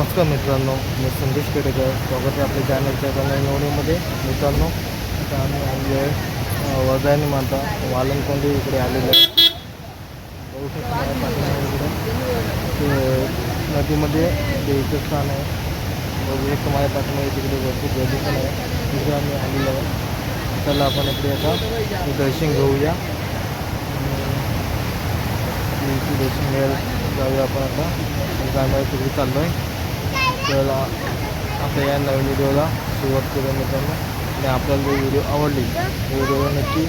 नमस्कार मित्रांनो मी संदेश केडेकर. स्वागत आहे आपल्या चॅनलच्या एका नवीन मित्रांनो आता आम्ही आलेलो आहे अं, माता वालनकोंडी इकडे आलेलं आहे. बघू शकता नदीमध्ये देवीचं स्थान आहे बघू शकतो माझ्या पाठीमध्ये तिकडे भरपूर गर्दी पण आहे. तिकडे आम्ही आलेलो आहे. चला आपण इकडे आता दर्शन घेऊया. देवीची दर्शन घ्यायला जाऊया आपण आता. आणि तिकडे चाललो आहे तर आपल्या या नवीन व्हिडिओला. सुरुवात करूया मित्रांनो. आणि आपल्याला जर व्हिडिओ आवडली व्हिडिओला नक्की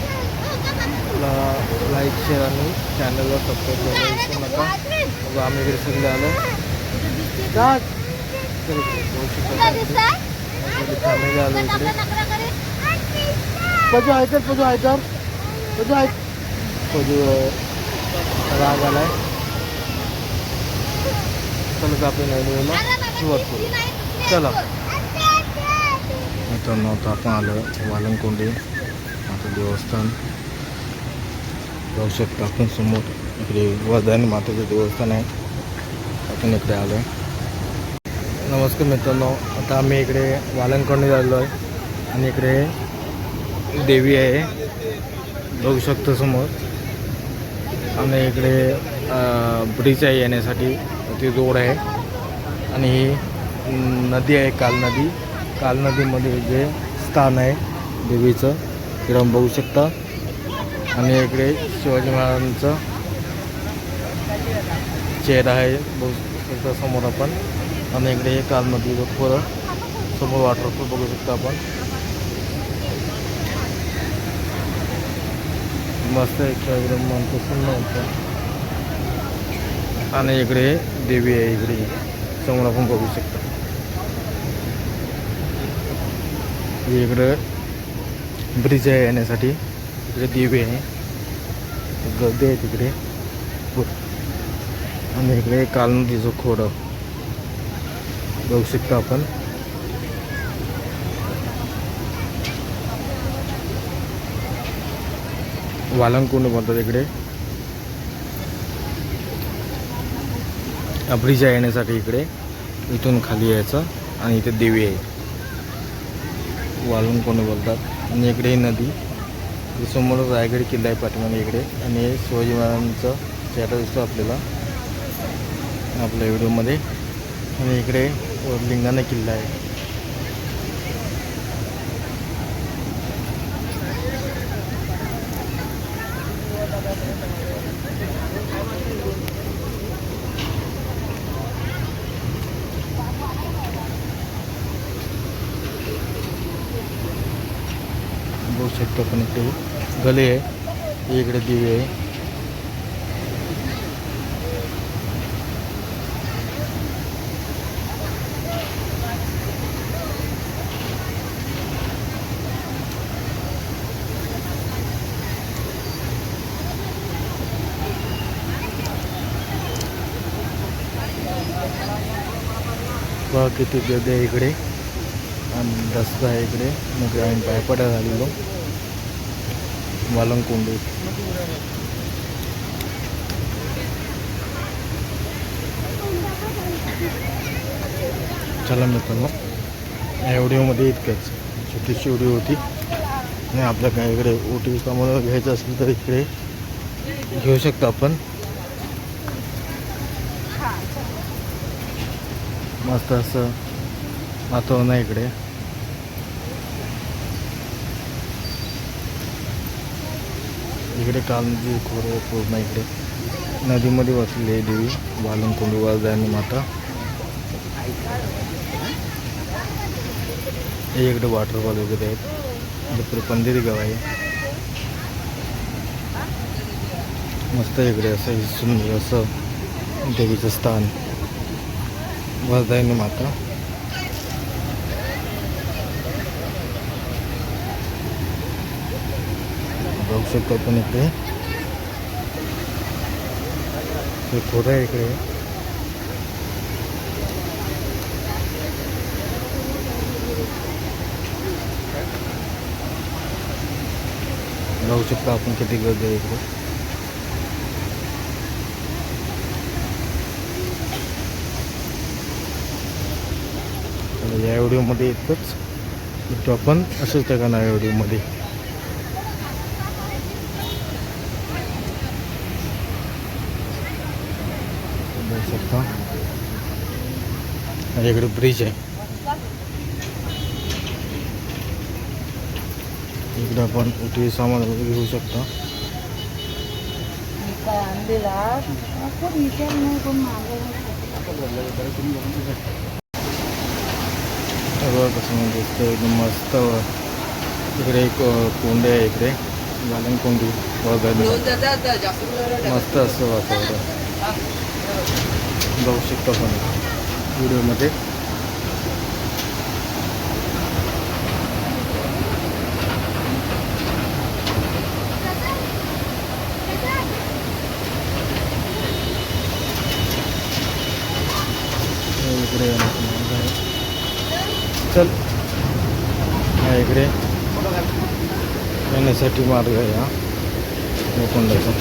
लाईक शेअर आणि चॅनलला सबस्क्राईब करायला विसरू नका. मग आम्ही इकडे सगळे आलो. तर इकडे बघू शकता इकडे फॅमिली आलो इकडे पजू ऐकत पजू ऐकत पजू ऐक पजू राग आलाय. चला तर आपण नवीन व्हिडिओला. सुरुवात करू चला. मित्रांनो आता आपण आलं वालंकोंडी आता देवस्थान. जाऊ शकता आपण समोर. इकडे वरदानी मातेचं देवस्थान आहे. आपण इकडे आलो. आहे नमस्कार मित्रांनो. आता आम्ही इकडे वालंकोंडी आलो आहे. आणि इकडे देवी आहे. बघू शकतो समोर. आणि इकडे ब्रिज आहे येण्यासाठी. ती रोड आहे. आणि ही नदी आहे काल नदी काल नदीमध्ये जे स्थान आहे देवीचं तिकडे बघू शकता. आणि इकडे शिवाजी महाराजांचं चेहरा आहे बघू शकता समोर आपण. आणि इकडे हे काल नदीचं पुरं समोर वॉटरफॉल बघू शकता आपण. मस्त एक एकदम मनपसंत होतं. आणि इकडे देवी आहे इकडे. समोर आपण बघू शकता. इकडं ब्रिज आहे येण्यासाठी. इकडे देवी आहे. गर्दी आहे तिकडे. हो. आणि इकडे कालनदीचं खोडं बघू शकतो आपण. वालंकुंड म्हणतात इकडे? ब्रिज आहे येण्यासाठी इकडे. इथून खाली यायचं आणि इथे देवी आहे. वालंकुंड बोलतात? आणि इकडे ही नदी. समोर रायगड किल्ला आहे पाठीमागे इकडे. आणि हे शिवाजी महाराजांचं चेहरा दिसतो आपल्याला. आपल्या व्हिडिओमध्ये. आणि इकडे लिंगाणा किल्ला आहे बघू इकडे गले आहे. इकडे दिवे आहे. बघा किती गर्दी आहे इकडे. आणि रस्ता आहे इकडे. मग आम्ही पायपाटा झालेलो वालंकोंडी चला मित्रांनो या व्हिडिओमध्ये इतकंच. छोटीशी व्हिडिओ होती. आणि आपल्या काय इकडे ओ टी कामाला घ्यायचं असेल तर इकडे घेऊ शकतो आपण. मस्त असं वातावरण आहे इकडे. इकडे कालजी खोरं पूर्ण इकडे नदीमध्ये वसलेली आहे देवी बालनकोंडी वालदानी माता. हे इकडे वॉटरफॉल वगैरे आहेत. इकडे पंधेरी गाव आहे. मस्त इकडे असं हे सुंदर असं देवीचं स्थान. वरदायनी माता. बघू शकतो आपण इकडे हे थोडं आहे इकडे. बघू शकतो आपण किती गर्दी आहे इकडे. या व्हिडिओमध्ये इतकंच. भेटू आपण त्या ठिकाणा या व्हिडिओमध्ये. बघू शकता. इकडे ब्रिज आहे. इकडे आपण उठी सामान वगैरे घेऊ शकता. कसं दिसतं एकदम मस्त. इकडे एक कोंडी आहे इकडे. वालन कोंडी मस्त असं वातावरण. बघू शकता पण व्हिडिओमध्ये इकडे मार्ग आहे. चल हा इकडे येण्यासाठी मार्ग आहे हा लोखंडाचा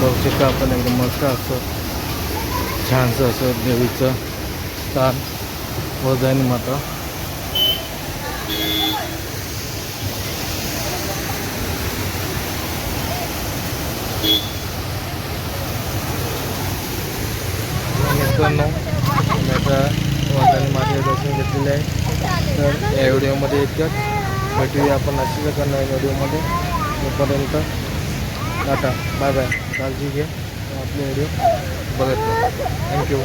बघू शकता आपण एकदम मस्त असं छानसं असं देवीचं स्थान वजानी माता मित्रांनो आता वजानी मातेचं दर्शन घेतलेलं आहे. तर या व्हिडिओमध्ये इतकंच. भेटूया आपण अशीच करणार व्हिडिओमध्ये. तोपर्यंत टाटा. Bye bye. काळजी घे. आपले व्हिडिओ बघत थँक्यू